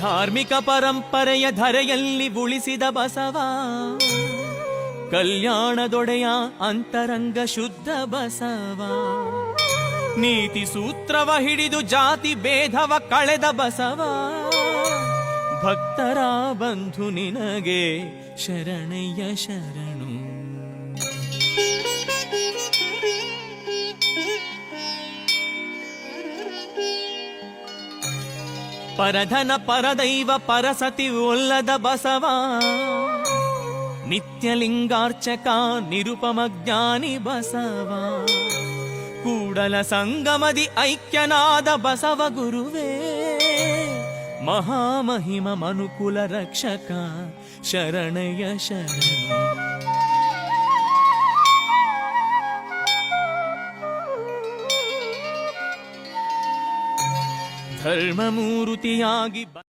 ಧಾರ್ಮಿಕ ಪರಂಪರೆಯ ಧರೆಯಲ್ಲಿ ಉಳಿಸಿದ ಬಸವ. ಕಲ್ಯಾಣದೊಡೆಯ ಅಂತರಂಗ ಶುದ್ಧ ಬಸವ. ನೀತಿ ಸೂತ್ರವ ಹಿಡಿದು ಜಾತಿ ಭೇದವ ಕಳೆದ ಬಸವ. ಭಕ್ತರ ಬಂಧು ನಿನಗೆ ಶರಣಯ್ಯ ಶರಣು. ಪರಧನ ಪರದೈವ ಪರಸತಿ ಒಲ್ಲದ ಬಸವ ನಿತ್ಯಲಿಂಗಾರ್ಚಕ ನಿರುಪಮ ಜ್ಞಾನಿ ಬಸವ ಕೂಡಲ ಸಂಗಮದಿ ಐಕ್ಯನಾದ ಬಸವ ಗುರುವೇ ಮಹಾಮಹಿಮ ಮನುಕುಲ ರಕ್ಷಕ ಶರಣಯ್ಯ ಶರಣು ಧರ್ಮಮೂರುತಿಯಾಗಿ ಬ-